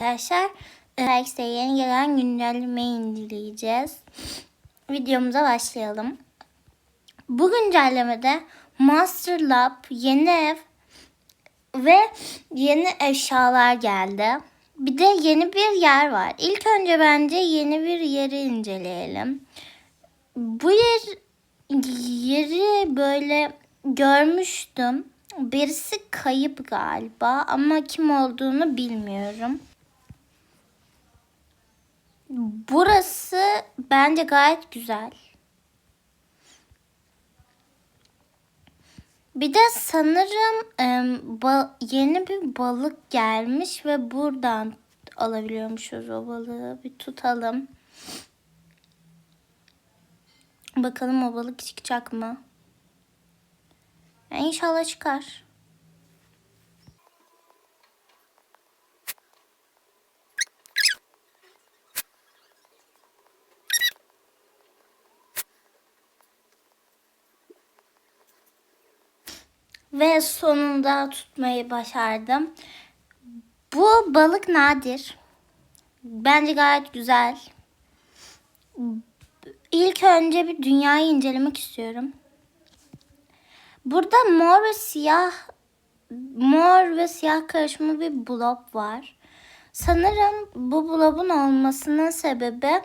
Arkadaşlar X'de yeni gelen güncellemeyi inceleyeceğiz. Videomuza başlayalım. Bu güncellemede Master Lab, yeni ev ve yeni eşyalar geldi. Bir de yeni bir yer var. İlk önce bence yeni bir yeri inceleyelim. Bu yer yeri böyle görmüştüm. Birisi kayıp galiba ama kim olduğunu bilmiyorum. Burası bence gayet güzel. Bir de sanırım yeni bir balık gelmiş ve buradan alabiliyormuşuz o balığı. Bir tutalım. Bakalım o balık çıkacak mı? İnşallah çıkar. Ve sonunda tutmayı başardım. Bu balık nadir. Bence gayet güzel. İlk önce bir dünyayı incelemek istiyorum. Burada mor ve siyah mor ve siyah karışımı bir blob var. Sanırım bu blobun olmasının sebebi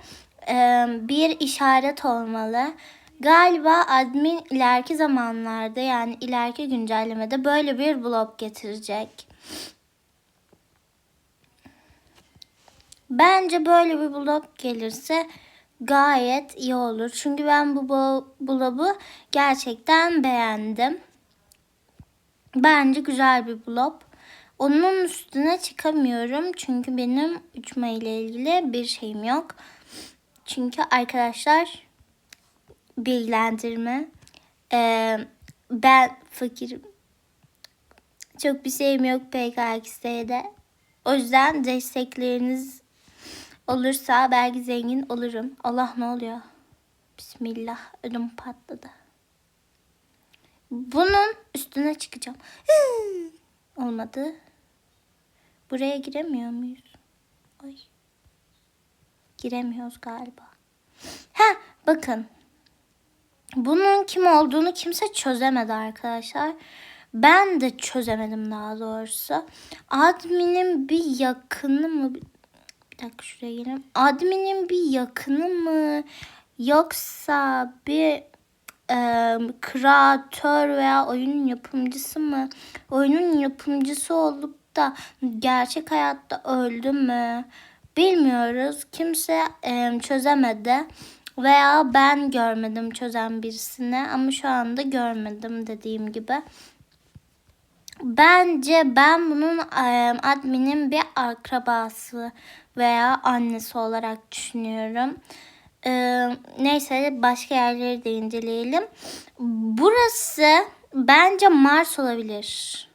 bir işaret olmalı. Galiba admin ileriki zamanlarda yani ileriki güncellemede böyle bir blob getirecek. Bence böyle bir blob gelirse gayet iyi olur. Çünkü ben bu blob'u gerçekten beğendim. Bence güzel bir blob. Onun üstüne çıkamıyorum çünkü benim uçma ile ilgili bir şeyim yok. Çünkü arkadaşlar bilgilendirme ee, ben fakirim. Çok bir şeyim yok PKX'de. O yüzden destekleriniz olursa belki zengin olurum. Allah ne oluyor? Bismillah ödüm patladı. Bunun üstüne çıkacağım. Olmadı. Buraya giremiyor muyuz? Ay. Giremiyoruz galiba. Ha bakın. Bunun kim olduğunu kimse çözemedi arkadaşlar. Ben de çözemedim daha doğrusu. Admin'in bir yakını mı? Bir dakika şuraya gelin. Admin'in bir yakını mı? Yoksa bir e, kreatör veya oyunun yapımcısı mı? Oyunun yapımcısı olup da gerçek hayatta öldü mü? Bilmiyoruz. Kimse e, çözemedi. Veya ben görmedim çözen birisini ama şu anda görmedim dediğim gibi. Bence ben bunun adminin bir akrabası veya annesi olarak düşünüyorum. Neyse başka yerleri de inceleyelim. Burası bence Mars olabilir.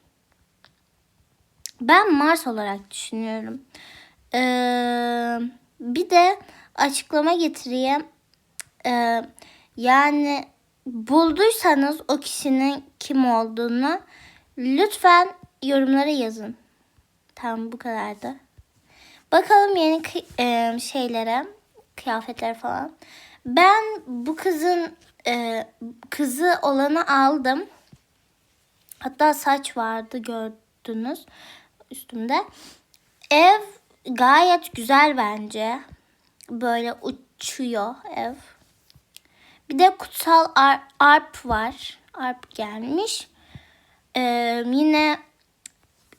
Ben Mars olarak düşünüyorum. E, bir de açıklama getireyim. E, yani bulduysanız o kişinin kim olduğunu lütfen yorumlara yazın. Tamam bu kadar da. Bakalım yeni e, şeylere, kıyafetler falan. Ben bu kızın e, kızı olanı aldım. Hatta saç vardı gördünüz üstümde. Ev gayet güzel bence. Böyle uçuyor ev. Bir de kutsal ar- arp var. Arp gelmiş. Ee, yine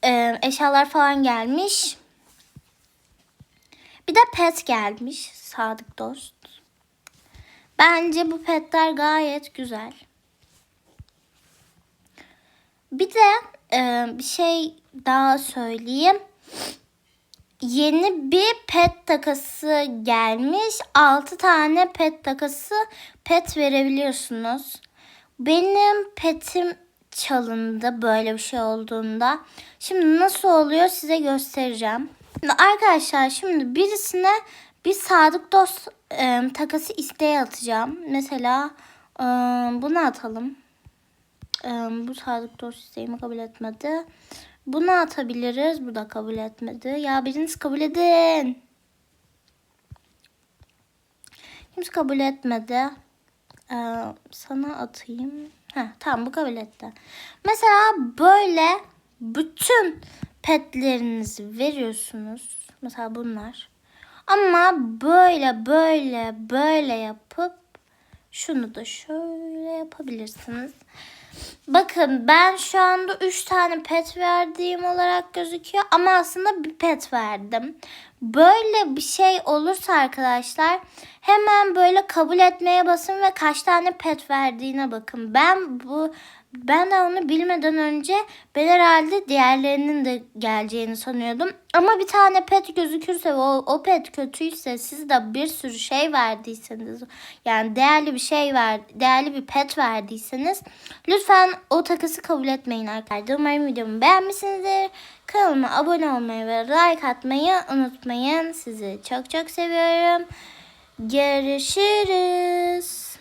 e, eşyalar falan gelmiş. Bir de pet gelmiş. Sadık dost. Bence bu petler gayet güzel. Bir de e, bir şey daha söyleyeyim. Yeni bir pet takası gelmiş. 6 tane pet takası pet verebiliyorsunuz. Benim petim çalındı böyle bir şey olduğunda. Şimdi nasıl oluyor size göstereceğim. Arkadaşlar şimdi birisine bir sadık dost e, takası isteği atacağım. Mesela e, bunu atalım. E, bu sadık dost isteğimi kabul etmedi. Bunu atabiliriz. Bu da kabul etmedi. Ya biriniz kabul edin. Kimse kabul etmedi. Ee, sana atayım. Heh, tamam bu kabul etti. Mesela böyle bütün petlerinizi veriyorsunuz. Mesela bunlar. Ama böyle böyle böyle yapıp şunu da şöyle yapabilirsiniz. Bakın ben şu anda 3 tane pet verdiğim olarak gözüküyor ama aslında bir pet verdim. Böyle bir şey olursa arkadaşlar hemen böyle kabul etmeye basın ve kaç tane pet verdiğine bakın. Ben bu ben de onu bilmeden önce ben herhalde diğerlerinin de geleceğini sanıyordum. Ama bir tane pet gözükürse ve o, o pet kötüyse siz de bir sürü şey verdiyseniz yani değerli bir şey ver, değerli bir pet verdiyseniz lütfen o takısı kabul etmeyin arkadaşlar. Umarım videomu beğenmişsinizdir. Kanalıma abone olmayı ve like atmayı unutmayın. Sizi çok çok seviyorum. Görüşürüz.